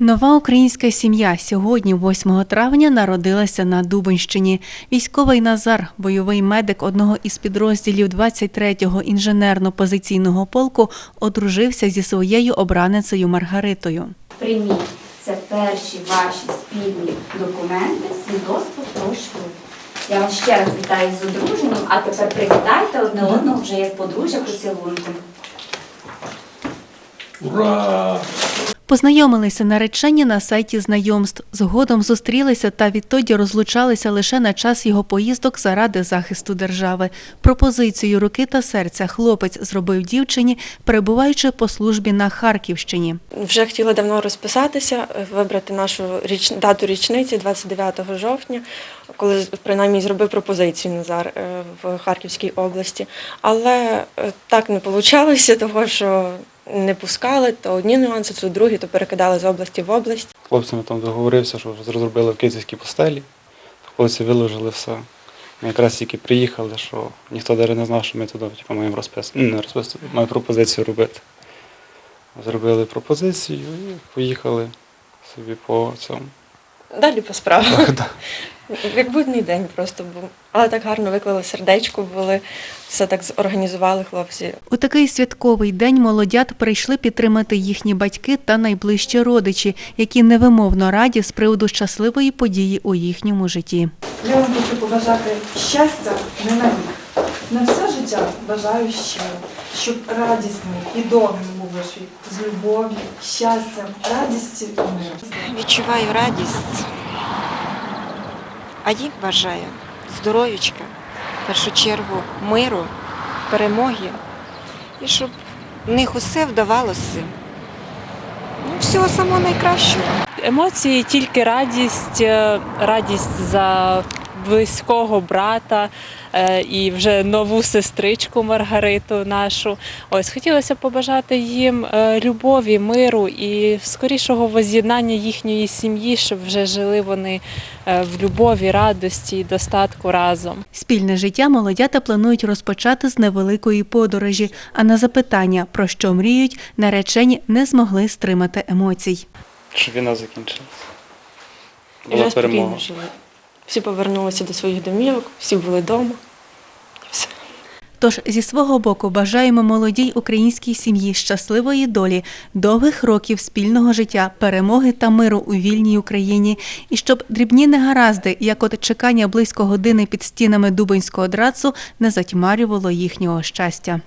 Нова українська сім'я сьогодні, 8 травня, народилася на Дубинщині. Військовий Назар, бойовий медик одного із підрозділів 23-го інженерно-позиційного полку, одружився зі своєю обраницею Маргаритою. Прийміть це перші ваші спільні документи, свідоцтво про шлюб. Я вас ще раз вітаю з одруженням, а тепер привітайте одне одного вже як подружжя поцілунком. Ура! Познайомилися наречені на сайті знайомств. Згодом зустрілися та відтоді розлучалися лише на час його поїздок заради захисту держави. Пропозицію руки та серця хлопець зробив дівчині, перебуваючи по службі на Харківщині. Вже хотіла давно розписатися, е, вибрати нашу річ... дату річниці 29 жовтня, коли принаймні зробив пропозицію Назар е, в Харківській області. Але е, так не вийшло, того що не пускали, то одні нюанси, то другі, то перекидали з області в область. Хлопцями там договорився, що розробили в київській постелі. Хлопці виложили все. Ми якраз тільки приїхали, що ніхто навіть не знав, що ми туди типу, маємо розпис... ну, не розпис... маємо пропозицію робити. Зробили пропозицію і поїхали собі по цьому. Далі по справах. Як будний день просто був. Але так гарно виклали сердечко, були, все так організували хлопці. У такий святковий день молодят прийшли підтримати їхні батьки та найближчі родичі, які невимовно раді з приводу щасливої події у їхньому житті. Я вам хочу побажати щастя не на рік. На все життя бажаю щиро, щоб радісний і довгим був ваш вік, з любов'ю, щастям, радістю і миром. Відчуваю радість, а їм бажаю здоров'ячка, в першу чергу миру, перемоги і щоб в них усе вдавалося. Ну, всього самого найкращого. Емоції тільки радість, е, радість за близького брата е, і вже нову сестричку Маргариту нашу. Ось хотілося побажати їм е, любові, миру і скорішого воз'єднання їхньої сім'ї, щоб вже жили вони е, в любові, радості і достатку разом. Спільне життя молодята планують розпочати з невеликої подорожі, а на запитання, про що мріють, наречені не змогли стримати емоцій. Щоб війна закінчилась. І Була перемога. Всі повернулися до своїх домівок, всі були вдома. Тож зі свого боку бажаємо молодій українській сім'ї щасливої долі, довгих років спільного життя, перемоги та миру у вільній Україні, і щоб дрібні негаразди, як от чекання близько години під стінами Дубинського драцу, не затьмарювало їхнього щастя.